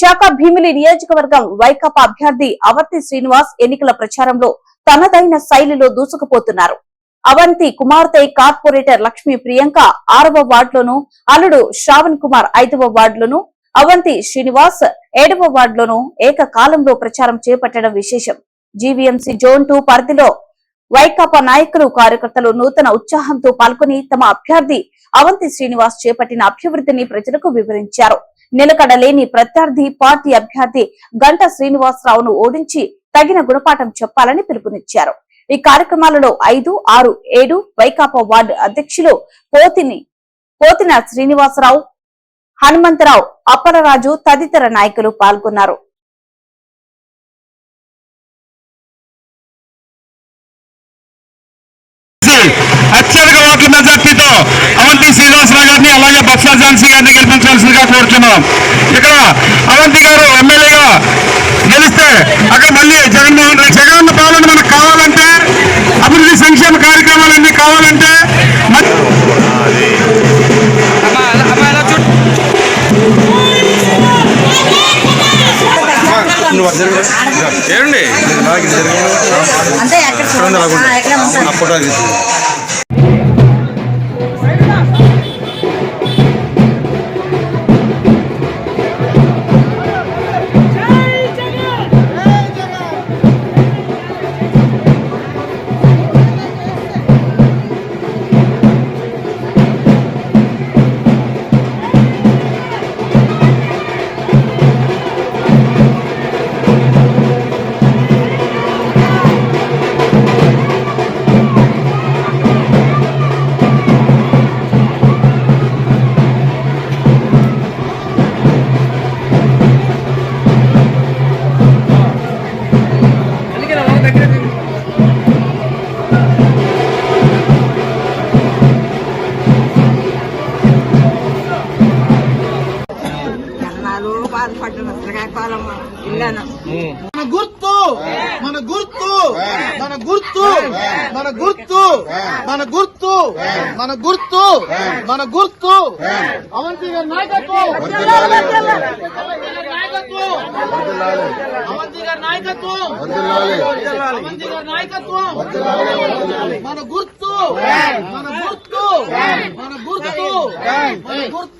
విశాఖ భీమిలి నియోజకవర్గం వైకాపా అభ్యర్థి అవంతి శ్రీనివాస్ ఎన్నికల ప్రచారంలో తనదైన శైలిలో దూసుకుపోతున్నారు. అవంతి కుమార్తె కార్పొరేటర్ లక్ష్మీ ప్రియాంక ఆరవ వార్డులోను అల్లుడు శ్రావణ్ కుమార్ ఐదవ వార్డులోను అవంతి శ్రీనివాస్ ఏడవ వార్డులోను ఏకకాలంలో ప్రచారం చేపట్టడం విశేషం. జీవీఎంసీ జోన్ టూ పరిధిలో వైకాపా నాయకులు కార్యకర్తలు నూతన ఉత్సాహంతో పాల్గొని తమ అభ్యర్థి అవంతి శ్రీనివాస్ చేపట్టిన అభివృద్ధిని ప్రజలకు వివరించారు. నిలకడలేని ప్రత్యర్థి పార్టీ అభ్యర్థి గంట శ్రీనివాసరావును ఓడించి తగిన గుణపాఠం చెప్పాలని పిలుపునిచ్చారు. ఈ కార్యక్రమాలలో ఐదు ఆరు ఏడు వైకాపా వార్డు అధ్యక్షులు పోతిని పోతిన శ్రీనివాసరావు హనుమంతరావు అప్పలరాజు తదితర నాయకులు పాల్గొన్నారు. అత్యధిక ఓట్ల మెజార్టీతో అవంతి శ్రీనివాసరావు ఝాన్సీ గారిని గెలిపించవలసిందిగా కోరుతున్నాం ఇక్కడ అవంతి గారు ఎమ్మెల్యేగా గెలిస్తే అక్కడ మళ్ళీ జగన్మోహన్ రెడ్డి జగన్ పాలన మనకు కావాలంటే అభివృద్ధి సంక్షేమ కార్యక్రమాలన్నీ కావాలంటే ఏమండి అంటే బాధపడ్డాను శ్రీకాకుళం మన గుర్తు మన గుర్తు మన గుర్తు మన గుర్తు మన గుర్తు మన గుర్తు మన గుర్తు. అవంతి గారి నాయకత్వం. అవంతి గారి నాయకత్వం. అవంతి గారి నాయకత్వం. మన గుర్తు మన గుర్తు మన గుర్తు మన గుర్తు.